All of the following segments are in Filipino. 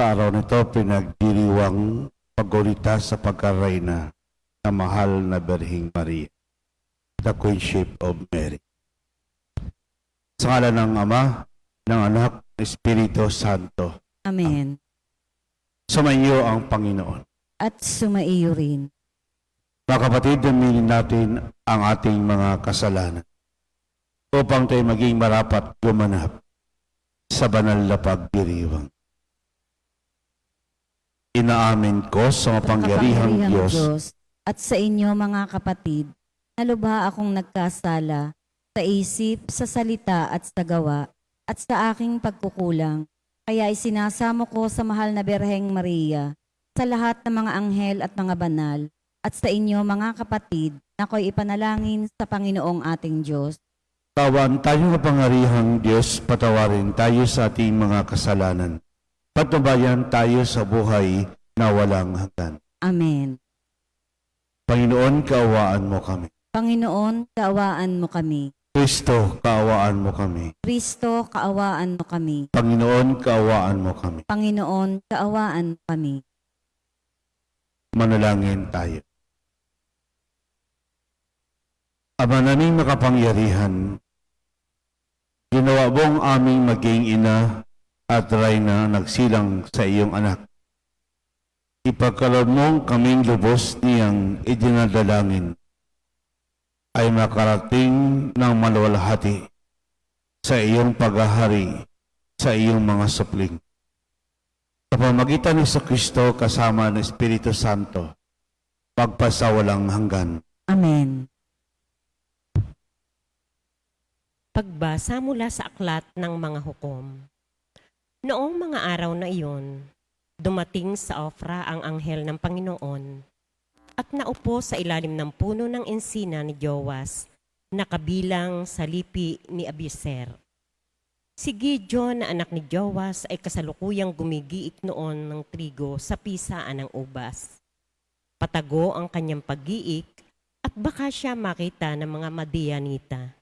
Sa araw nito, pinagdiriwang pagulita sa pagkarayna ng mahal na Berhing Maria, the Queenship of Mary. Sa ngalan ng Ama, ng Anak, ng Espiritu Santo, Amen. sumayo ang Panginoon. At sumaiyo rin. Mga kapatid, daminin natin ang ating mga kasalanan upang tayo maging marapat gumanap sa banal na pagdiriwang. Inaamin ko sa mapangyarihang Kapangyarihang Diyos at sa inyo mga kapatid, na lubha akong nagkasala sa isip, sa salita at sa gawa, at sa aking pagkukulang. Kaya isinasamo ko sa mahal na Berheng Maria, sa lahat ng mga anghel at mga banal, at sa inyo mga kapatid, na ako'y ipanalangin sa Panginoong ating Diyos. Tawan tayo kapangyarihang Diyos, patawarin tayo sa ating mga kasalanan. Patubayan tayo sa buhay na walang hanggan. Amen. Panginoon, kaawaan mo kami. Panginoon, kaawaan mo kami. Kristo, kaawaan mo kami. Kristo, kaawaan mo kami. Panginoon, kaawaan mo kami. Panginoon, kaawaan mo kami. Manalangin tayo. Ama naming makapangyarihan, ginawa mong aming maging ina at rayna nagsilang sa iyong anak. Ipagkaloob mong kaming lubos niyang idinadalangin ay makarating ng malwalhati sa iyong paghahari sa iyong mga supling. Sa pamagitan ni sa Kristo kasama ng Espiritu Santo, pagpasawalang hanggan. Amen. Pagbasa mula sa aklat ng mga hukom. Noong mga araw na iyon, dumating sa Ofra ang anghel ng Panginoon at naupo sa ilalim ng puno ng ensina ni Joas na kabilang sa lipi ni Abiser. Si Gideon na anak ni Joas ay kasalukuyang gumigiik noon ng trigo sa pisaan ng ubas. Patago ang kanyang pag-iik at baka siya makita ng mga Madianita.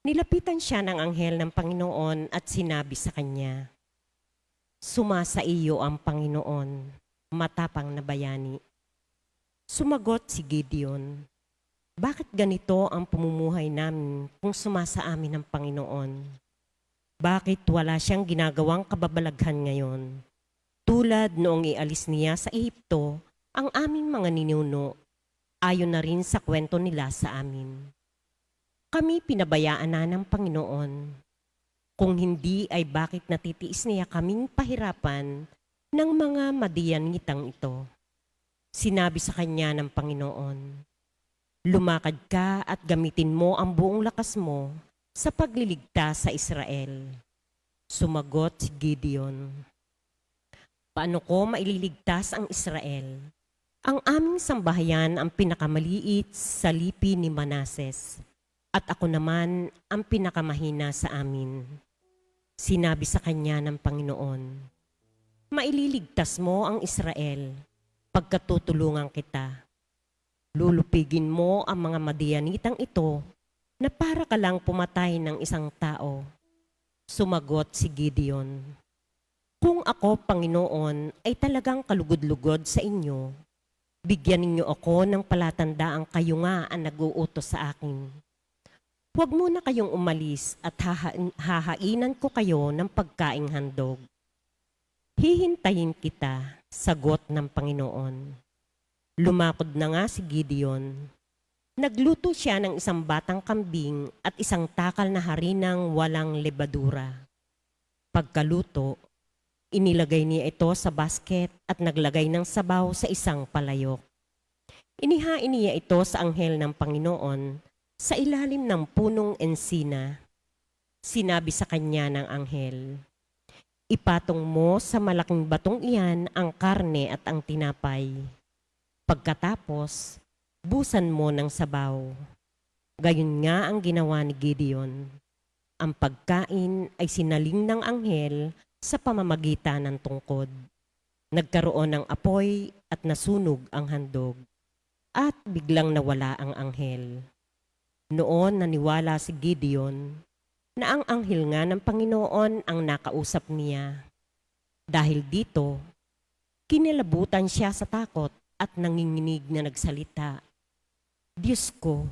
Nilapitan siya ng anghel ng Panginoon at sinabi sa kanya, Sumasa iyo ang Panginoon, matapang na bayani. Sumagot si Gideon, Bakit ganito ang pumumuhay namin kung sumasa amin ang Panginoon? Bakit wala siyang ginagawang kababalaghan ngayon? Tulad noong ialis niya sa Ehipto ang aming mga ninuno, ayon na rin sa kwento nila sa amin kami pinabayaan na ng Panginoon. Kung hindi ay bakit natitiis niya kaming pahirapan ng mga madiyanitang ito. Sinabi sa kanya ng Panginoon, Lumakad ka at gamitin mo ang buong lakas mo sa pagliligtas sa Israel. Sumagot si Gideon, Paano ko maililigtas ang Israel? Ang aming sambahayan ang pinakamaliit sa lipi ni Manases at ako naman ang pinakamahina sa amin. Sinabi sa kanya ng Panginoon, Maililigtas mo ang Israel, pagkatutulungan kita. Lulupigin mo ang mga madianitang ito na para ka lang pumatay ng isang tao. Sumagot si Gideon, Kung ako, Panginoon, ay talagang kalugod-lugod sa inyo, bigyan ninyo ako ng palatandaang kayo nga ang nag-uutos sa akin. Huwag muna kayong umalis at haha- hahainan ko kayo ng pagkaing handog. Hihintayin kita, sagot ng Panginoon. Lumakod na nga si Gideon. Nagluto siya ng isang batang kambing at isang takal na harinang walang lebadura. Pagkaluto, inilagay niya ito sa basket at naglagay ng sabaw sa isang palayok. Inihain niya ito sa anghel ng Panginoon sa ilalim ng punong ensina, sinabi sa kanya ng anghel, Ipatong mo sa malaking batong iyan ang karne at ang tinapay. Pagkatapos, busan mo ng sabaw. Gayon nga ang ginawa ni Gideon. Ang pagkain ay sinaling ng anghel sa pamamagitan ng tungkod. Nagkaroon ng apoy at nasunog ang handog. At biglang nawala ang anghel. Noon naniwala si Gideon na ang anghel nga ng Panginoon ang nakausap niya. Dahil dito, kinilabutan siya sa takot at nanginginig na nagsalita. Diyos ko,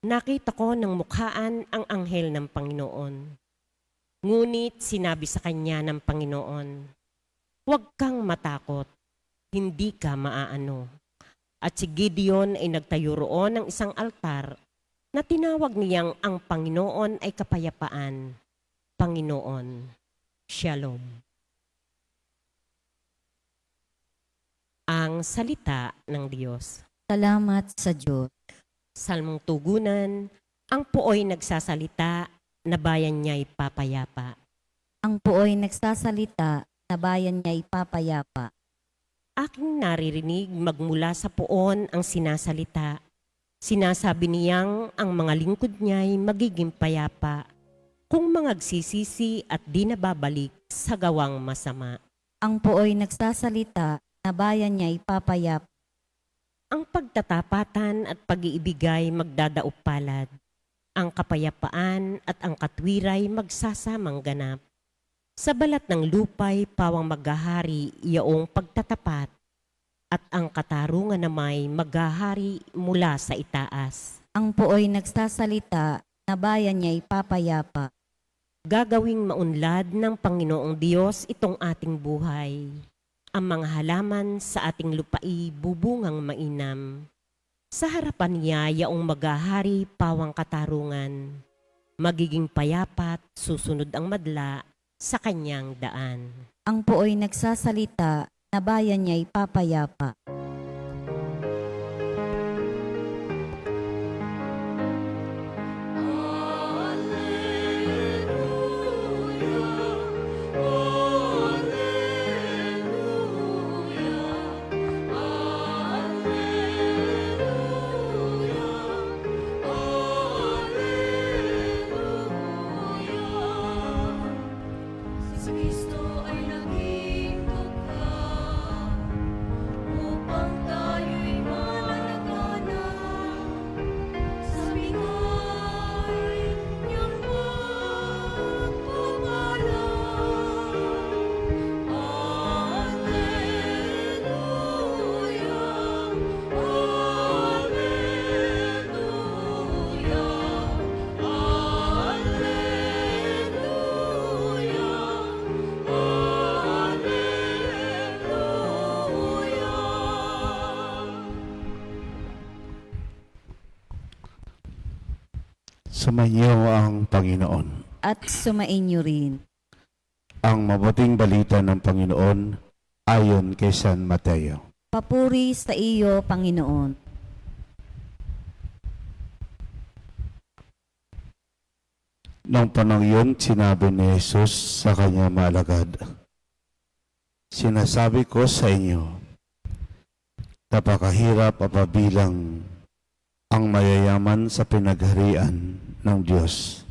nakita ko ng mukhaan ang anghel ng Panginoon. Ngunit sinabi sa kanya ng Panginoon, Huwag kang matakot, hindi ka maaano. At si Gideon ay nagtayo roon ng isang altar na tinawag niyang ang Panginoon ay kapayapaan. Panginoon, Shalom. Ang salita ng Diyos. Salamat sa Diyos. Salmong tugunan, ang puoy nagsasalita, na bayan niya'y papayapa. Ang puoy nagsasalita, na bayan niya'y papayapa. Aking naririnig magmula sa puon ang sinasalita. Sinasabi niyang ang mga lingkod niya'y magiging payapa kung mangagsisisi at di nababalik sa gawang masama. Ang puoy nagsasalita, na bayan niya'y papayapa. Ang pagtatapatan at pag-iibigay magdadaop palad. Ang kapayapaan at ang katwiray magsasamang ganap. Sa balat ng lupay pawang maghahari yaong pagtatapat at ang katarungan na may maghahari mula sa itaas. Ang puoy nagsasalita, na bayan niya'y papayapa. Gagawing maunlad ng Panginoong Diyos itong ating buhay. Ang mga halaman sa ating lupai bubungang mainam. Sa harapan niya yaong maghahari pawang katarungan. Magiging payapat susunod ang madla sa kanyang daan. Ang puoy nagsasalita, na bayan niya'y papayapa. Sumainyo ang Panginoon. At sumainyo rin. Ang mabuting balita ng Panginoon ayon kay San Mateo. Papuri sa iyo, Panginoon. Noong panahon yun, sinabi ni Jesus sa kanyang maalagad, Sinasabi ko sa inyo, napakahirap papabilang ang mayayaman sa pinagharian ng Diyos.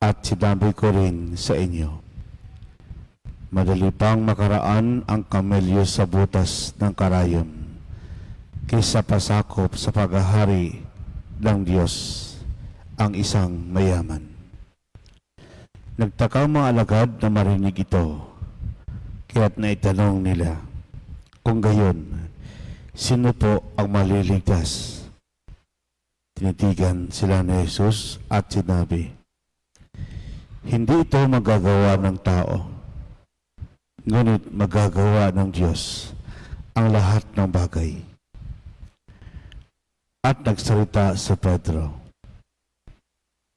At sinabi ko rin sa inyo, madali pang makaraan ang kamelyo sa butas ng karayon kaysa pasakop sa paghahari ng Diyos ang isang mayaman. Nagtaka mga alagad na marinig ito, kaya't naitanong nila, kung gayon, sino po ang maliligtas? Tinitigan sila ni Jesus at sinabi, hindi ito magagawa ng tao, ngunit magagawa ng Diyos ang lahat ng bagay. At nagsalita si Pedro,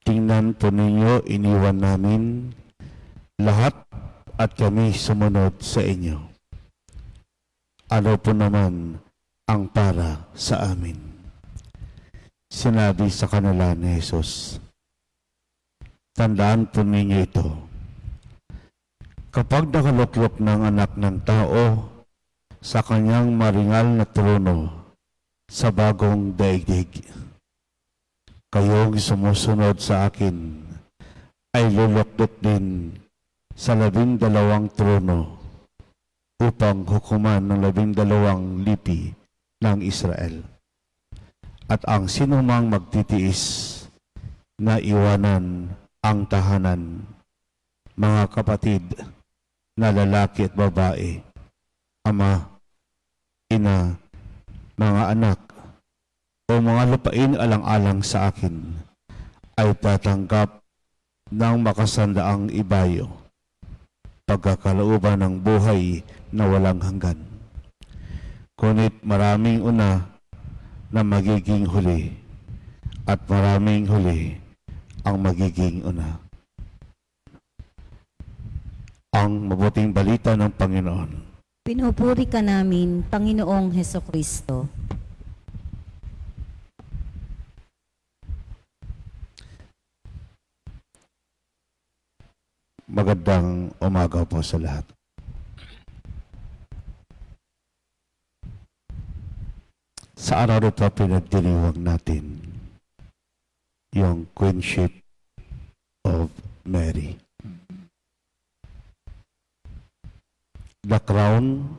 Tingnan po ninyo, iniwan namin lahat at kami sumunod sa inyo. Ano po naman ang para sa amin? Sinabi sa kanila ni Jesus, Tandaan po ninyo ito. Kapag nakaluklok ng anak ng tao sa kanyang maringal na trono sa bagong daigdig, kayong sumusunod sa akin ay luluktot din sa labing dalawang trono upang hukuman ng labing dalawang lipi ng Israel. At ang sinumang magtitiis na iwanan ang tahanan, mga kapatid, na lalaki at babae, ama, ina, mga anak, o mga lupain alang-alang sa akin, ay tatanggap ng makasandaang ibayo, pagkakalooban ng buhay na walang hanggan. Kunit maraming una na magiging huli at maraming huli ang magiging una. Ang mabuting balita ng Panginoon. Pinupuri ka namin, Panginoong Heso Kristo. Magandang umaga po sa lahat. Sa araw na ito, pinagdiriwang natin yung Queenship of Mary. The crown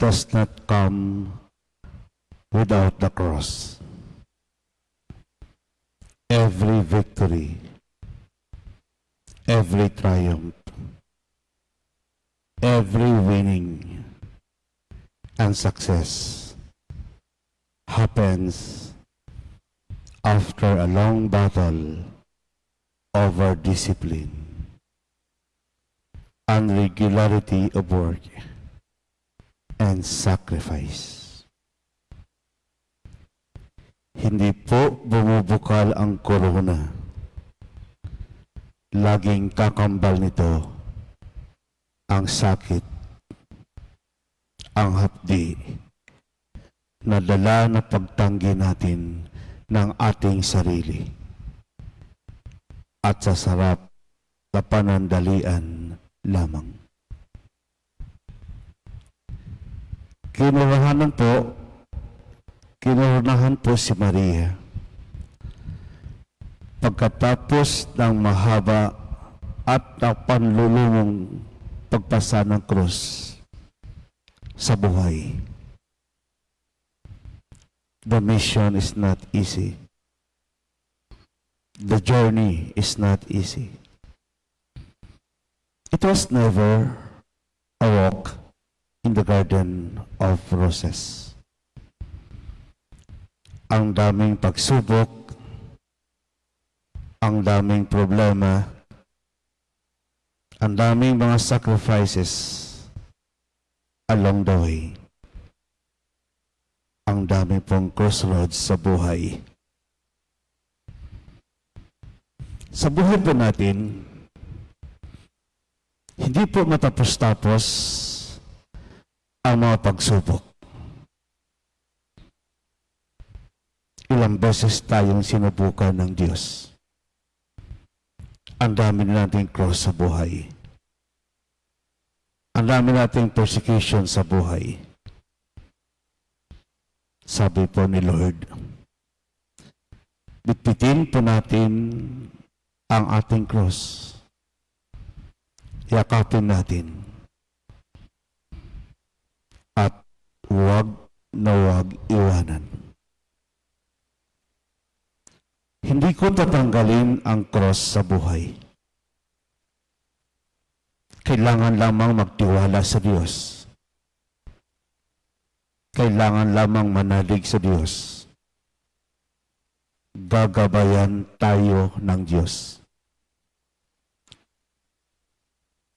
does not come without the cross. Every victory every triumph, every winning and success happens after a long battle over discipline. And regularity of work and sacrifice. Hindi po bumubukal ang korona laging kakambal nito ang sakit, ang hapdi, na dala na pagtanggi natin ng ating sarili at sa sarap na panandalian lamang. Kinuhanan po, kinuhanan po si Maria pagkatapos ng mahaba at na panlulumong pagpasa ng krus sa buhay. The mission is not easy. The journey is not easy. It was never a walk in the garden of roses. Ang daming pagsubok, ang daming problema, ang daming mga sacrifices along the way. Ang dami pong crossroads sa buhay. Sa buhay po natin, hindi po matapos-tapos ang mga pagsubok. Ilang beses tayong sinubukan ng Diyos ang dami na nating cross sa buhay. Ang dami nating persecution sa buhay. Sabi po ni Lord, bitbitin po natin ang ating cross. Yakapin natin. At huwag na huwag iwanan. Hindi ko tatanggalin ang cross sa buhay. Kailangan lamang magtiwala sa Diyos. Kailangan lamang manalig sa Diyos. Gagabayan tayo ng Diyos.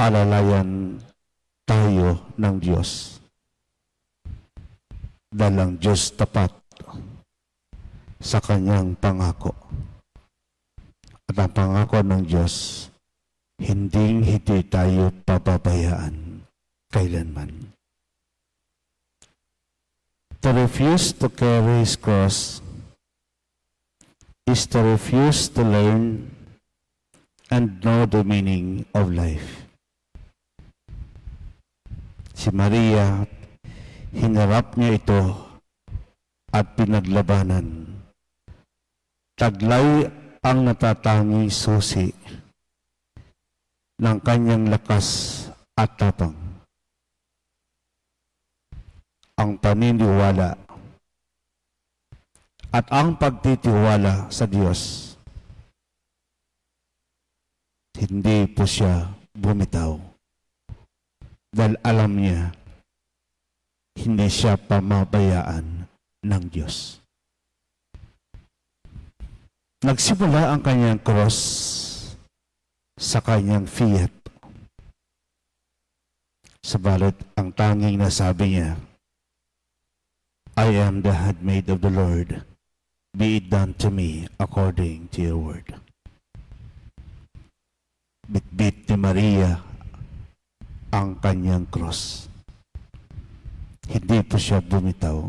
Alalayan tayo ng Diyos. Dalang Diyos tapat sa kanyang pangako. At ang pangako ng Diyos, hindi hindi tayo pababayaan kailanman. To refuse to carry His cross is to refuse to learn and know the meaning of life. Si Maria, hinarap niya ito at pinaglabanan. Taglay ang natatanging susi ng kanyang lakas at tapang. Ang paniniwala at ang pagtitiwala sa Diyos. Hindi po siya bumitaw. dahil alam niya hindi siya pamabayaan ng Diyos. Nagsimula ang kanyang cross sa kanyang fiat. Sabalit ang tanging nasabi niya, I am the handmaid of the Lord. Be it done to me according to your word. Bitbit ni Maria ang kanyang cross. Hindi po siya bumitaw.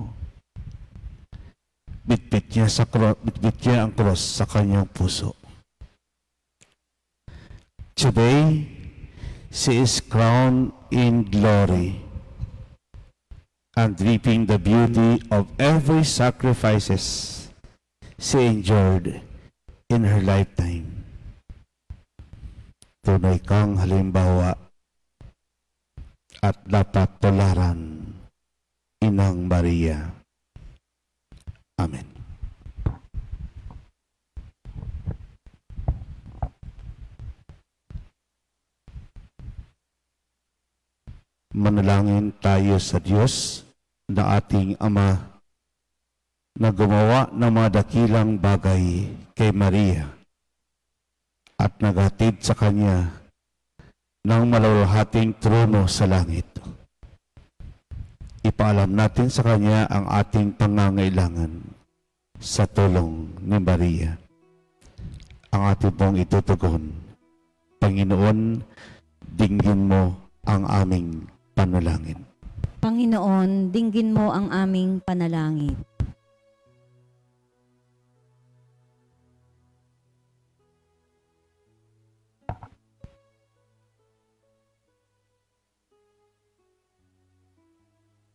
Bitbit niya, sa bitbit niya ang cross sa kanyang puso. Today, she is crowned in glory and reaping the beauty of every sacrifices she endured in her lifetime. Tunay kang halimbawa at dapat tularan, Inang Maria. Amen. Manalangin tayo sa Diyos na ating Ama na gumawa ng mga dakilang bagay kay Maria at nagatid sa Kanya ng malawalhating trono sa langit. Ipaalam natin sa Kanya ang ating pangangailangan sa tulong ni Maria. Ang ating pong itutugon. Panginoon, dinggin mo ang aming panalangin. Panginoon, dinggin mo ang aming panalangin.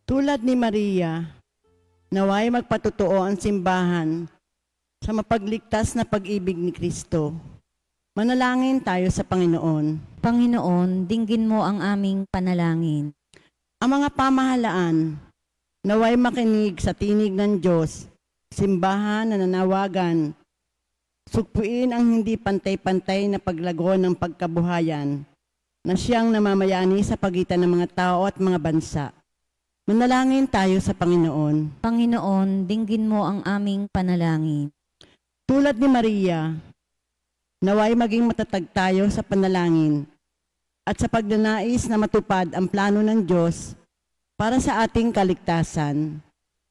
Tulad ni Maria, naway magpatutuo ang simbahan sa mapagligtas na pag-ibig ni Kristo. Manalangin tayo sa Panginoon. Panginoon, dinggin mo ang aming panalangin. Ang mga pamahalaan, naway makinig sa tinig ng Diyos, simbahan na nanawagan, sugpuin ang hindi pantay-pantay na paglago ng pagkabuhayan na siyang namamayani sa pagitan ng mga tao at mga bansa. Manalangin tayo sa Panginoon. Panginoon, dinggin mo ang aming panalangin. Tulad ni Maria, naway maging matatag tayo sa panalangin at sa pagnanais na matupad ang plano ng Diyos para sa ating kaligtasan.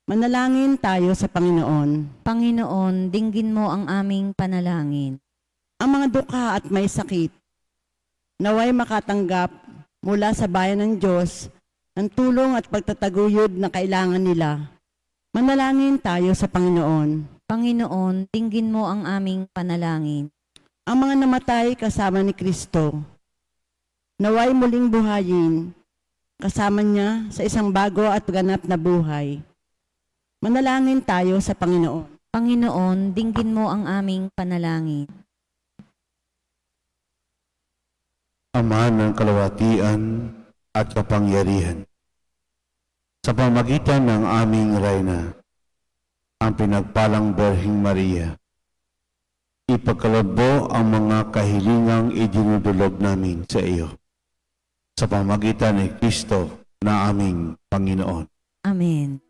Manalangin tayo sa Panginoon. Panginoon, dinggin mo ang aming panalangin. Ang mga dukha at may sakit, naway makatanggap mula sa bayan ng Diyos ang tulong at pagtataguyod na kailangan nila. Manalangin tayo sa Panginoon. Panginoon, dinggin mo ang aming panalangin. ang mga namatay kasama ni Kristo. Naway muling buhayin, kasama niya sa isang bago at ganap na buhay. Manalangin tayo sa Panginoon. Panginoon, dinggin mo ang aming panalangin. Ama ng kalawatian at kapangyarihan. Sa pamagitan ng aming Reyna, ang pinagpalang Berhing Maria, ipagkalabo ang mga kahilingang idinudulog namin sa iyo. Sa pamagitan ni Kristo na aming Panginoon. Amen.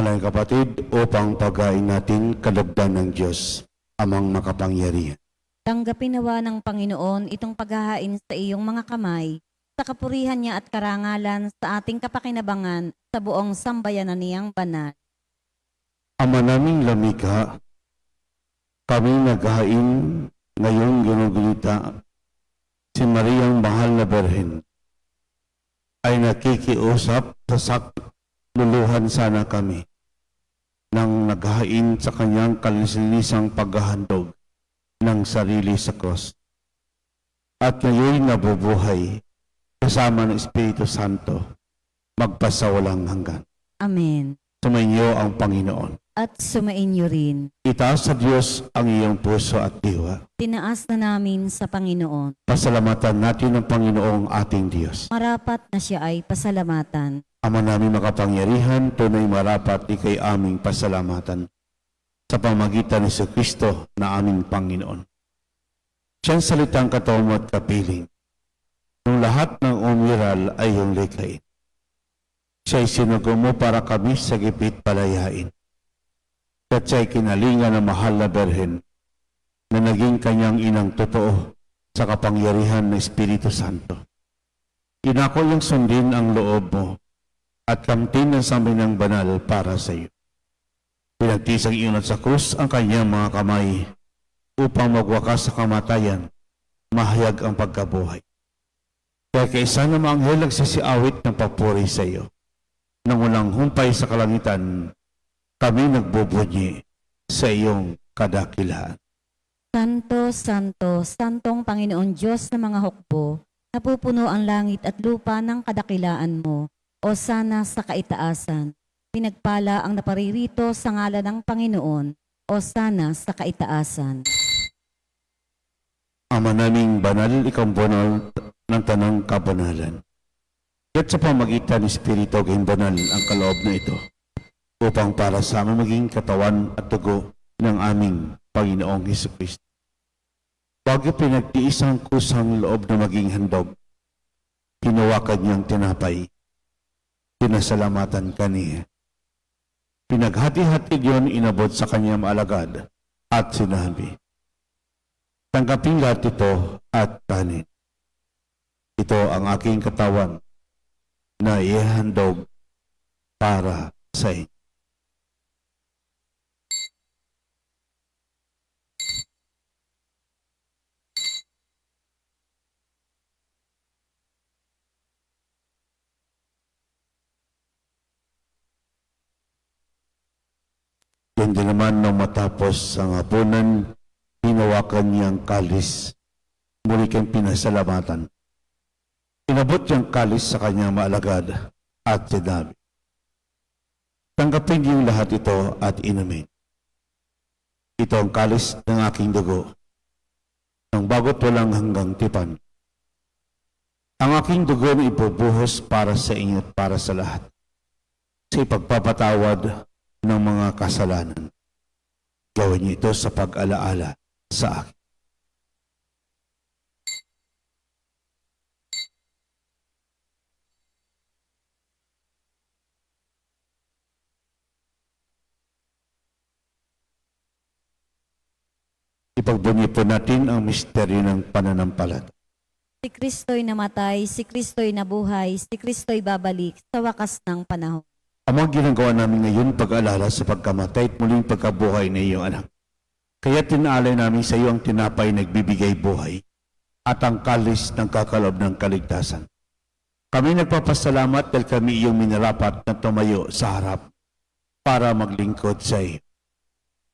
Malayang kapatid, upang pagain natin kalugdan ng Diyos, amang makapangyarihan. Tanggapin nawa ng Panginoon itong paghahain sa iyong mga kamay, sa kapurihan niya at karangalan sa ating kapakinabangan sa buong sambayanan niyang banal. Ama naming lamika, kami naghain ngayong ginugunita si Mariang Mahal na Berhen ay nakikiusap sa sakluluhan sana kami nang naghain sa kanyang kalisilisang paghahandog ng sarili sa cross. At ngayon nabubuhay kasama ng Espiritu Santo magpasawalang hanggan. Amen. Sumainyo ang Panginoon. At sumainyo rin. Itaas sa Diyos ang iyong puso at diwa. Tinaas na namin sa Panginoon. Pasalamatan natin ang Panginoong ating Diyos. Marapat na siya ay pasalamatan. Ama namin makapangyarihan, tunay marapat ikay aming pasalamatan sa pamagitan ni Kristo na aming Panginoon. Siyang salitang kataom at kapiling. Nung lahat ng umiral ay iyong likhain. Siya'y sinugo para kami sa gipit palayain. At siya'y kinalinga ng mahal na berhen na naging kanyang inang totoo sa kapangyarihan ng Espiritu Santo. Inako yung sundin ang loob mo at kamtin ang sabi ng banal para sa iyo. Pinagtisang iyon sa krus ang kanyang mga kamay upang magwakas sa kamatayan, mahayag ang pagkabuhay. Kaya kaisa na mga anghel nagsisiawit ng papuri sa iyo. Nang walang humpay sa kalangitan, kami nagbubunyi sa iyong kadakilaan. Santo, Santo, Santong Panginoon Diyos ng mga hukbo, napupuno ang langit at lupa ng kadakilaan mo, o sana sa kaitaasan. Pinagpala ang naparirito sa ngala ng Panginoon, o sana sa kaitaasan. Ama naming banal, ikaw banal ng tanang kabanalan. At sa pamagitan ng Espiritu kayong banal ang kaloob na ito upang para sa amin maging katawan at tugo ng aming Panginoong Heso Kristo. Bago pinagtiis ang kusang loob na maging handog, hinawakan niyang tinapay, pinasalamatan kaniya. Pinaghati-hati yun inabot sa kanyang alagad at sinabi, Tanggapin lahat ito at kanin. Ito ang aking katawan na ihandog para sa inyo. Yan din naman nang matapos ang hapunan, hinawakan niyang kalis. Muli kang pinasalamatan. Inabot niyang kalis sa kanyang maalagad at sinabi, Tanggapin niyong lahat ito at inumin. Ito ang kalis ng aking dugo, ng bagot walang hanggang tipan. Ang aking dugo na ibubuhos para sa inyo at para sa lahat, sa ipagpapatawad ng mga kasalanan. Gawin niyo ito sa pag-alaala sa akin. Ipagbunyi po natin ang misteryo ng pananampalat. Si Kristo'y namatay, si Kristo'y nabuhay, si Kristo'y babalik sa wakas ng panahon. Ang mga ginagawa namin ngayon pag-alala sa pagkamatay at muling pagkabuhay ng iyong anak. Kaya tinaalay namin sa iyo ang tinapay na nagbibigay buhay at ang kalis ng kakalob ng kaligtasan. Kami nagpapasalamat dahil kami iyong minarapat na tumayo sa harap para maglingkod sa iyo.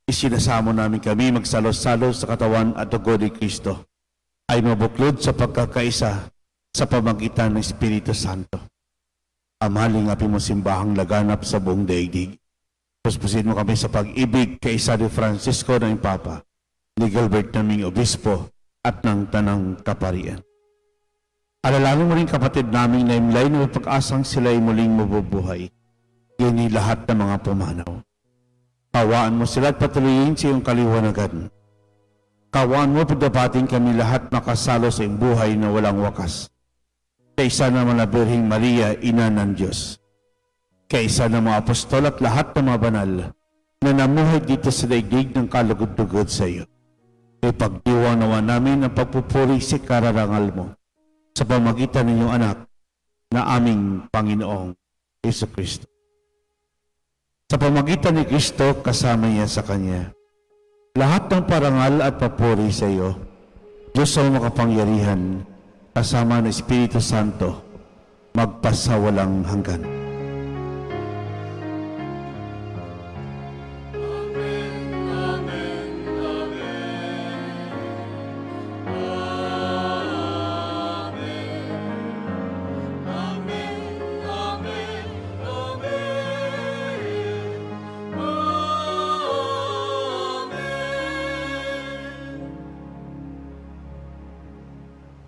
Isinasamo namin kami magsalo-salo sa katawan at dugo ni Kristo ay mabuklod sa pagkakaisa sa pamagitan ng Espiritu Santo. Amaling api mo simbahang laganap sa buong daigdig. Puspusin mo kami sa pag-ibig kay isa ni Francisco na Papa, ni Gilbert naming Obispo at ng Tanang Kaparian. Alalahanin mo rin kapatid namin na imlay na pag-asang sila'y muling mabubuhay. Yun lahat ng mga pumanaw. Kawaan mo sila at patuloyin sa iyong kaliwanagan. Kawaan mo pagdapating kami lahat makasalo sa iyong buhay na walang wakas. Sa isa naman na Birhing Maria, Ina ng Diyos. kaisa ng mga apostol at lahat ng mga banal na namuhay dito sa daigdig ng kalugod-lugod sa iyo. Ipagdiwa nawa namin ang pagpupuri sa kararangal mo sa pamagitan ng iyong anak na aming Panginoong Yesu Kristo. Sa pamagitan ni Kristo, kasama niya sa Kanya. Lahat ng parangal at papuri sa iyo, Diyos ang makapangyarihan, kasama ng Espiritu Santo, magpasawalang hanggan.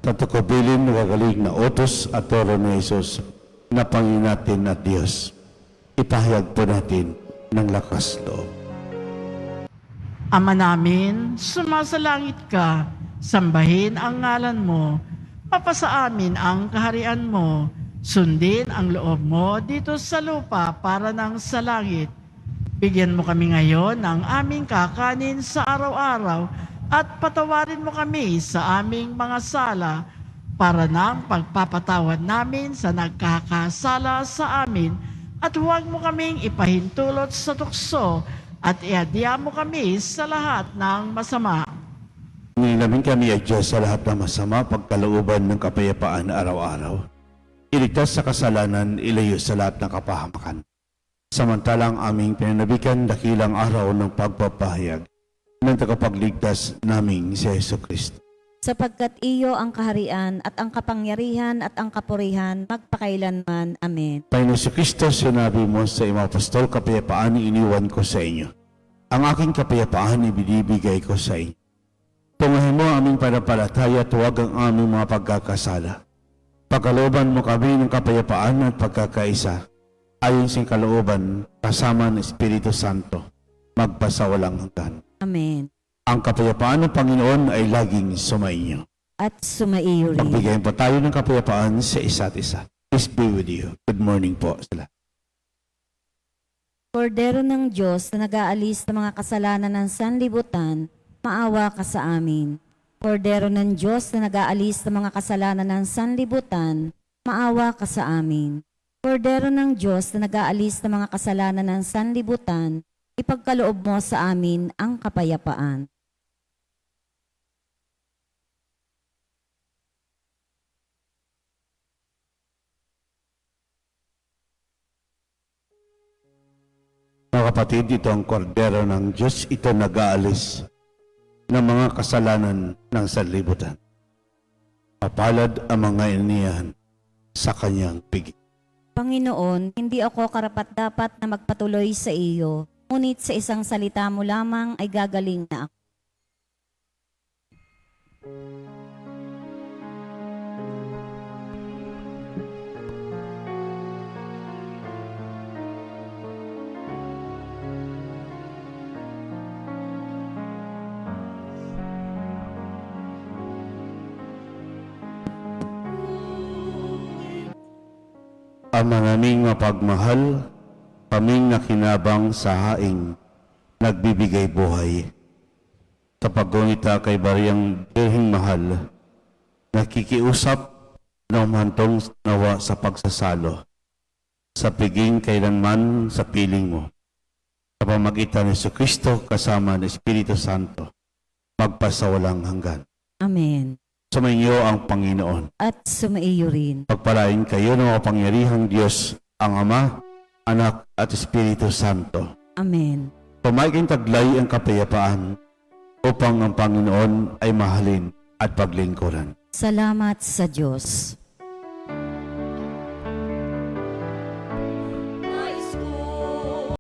Sa tukubilin nagagaling na utos at toro ni Jesus na Panginoon natin at Diyos. Ipahayag po natin ng lakas loob. Ama namin, sumasalangit ka, sambahin ang ngalan mo, mapasa amin ang kaharian mo, sundin ang loob mo dito sa lupa para ng sa langit. Bigyan mo kami ngayon ng aming kakanin sa araw-araw at patawarin mo kami sa aming mga sala para ng pagpapatawad namin sa nagkakasala sa amin at huwag mo kaming ipahintulot sa tukso at iadya mo kami sa lahat ng masama. Nilamin kami ay Diyos sa lahat ng masama pagkalooban ng kapayapaan araw-araw. Iligtas sa kasalanan, ilayo sa lahat ng kapahamakan. Samantalang aming pinanabikan dakilang araw ng pagpapahayag ng tagapagligtas naming si Yesu Kristo. Sapagkat iyo ang kaharian at ang kapangyarihan at ang kapurihan magpakailanman. Amen. Panginoon si Kristo, sinabi mo sa iyong apostol, kapayapaan iniwan ko sa inyo. Ang aking kapayapaan ibinibigay ko sa inyo. Tungahin mo aming panampalataya at huwag ang aming mga pagkakasala. Pagkalooban mo kami ng kapayapaan at pagkakaisa, ayon sa kalooban kasama ng Espiritu Santo, magpasawalang hanggan. Amen. Ang kapayapaan ng Panginoon ay laging sumainyo. At sumaiyo rin. Pagbigayin po tayo ng kapayapaan sa isa't isa. Peace be with you. Good morning po sila. Kordero ng Diyos na nag-aalis ng mga kasalanan ng sanlibutan, maawa ka sa amin. Kordero ng Diyos na nag-aalis ng mga kasalanan ng sanlibutan, maawa ka sa amin. Kordero ng Diyos na nag-aalis ng mga kasalanan ng sanlibutan, ipagkaloob mo sa amin ang kapayapaan. Mga kapatid, ito ang kordero ng Diyos. Ito nag-aalis ng mga kasalanan ng sanlibutan. Mapalad ang mga iniyan sa kanyang piging. Panginoon, hindi ako karapat-dapat na magpatuloy sa iyo, ngunit sa isang salita mo lamang ay gagaling na ako. Ama naming mapagmahal, kaming nakinabang sa haing, nagbibigay buhay. Sa paggunita kay Bariyang Birhing Mahal, nakikiusap na umantong nawa sa pagsasalo, sa piging kailanman sa piling mo. Sa pamagitan ni Yesu Kristo kasama ng Espiritu Santo, magpasawalang hanggan. Amen. Sumainyo ang Panginoon. At sumaiyo rin. Pagpalain kayo ng kapangyarihang Diyos, ang Ama, Anak at Espiritu Santo. Amen. Pumaging taglay ang kapayapaan upang ang Panginoon ay mahalin at paglingkuran. Salamat sa Diyos.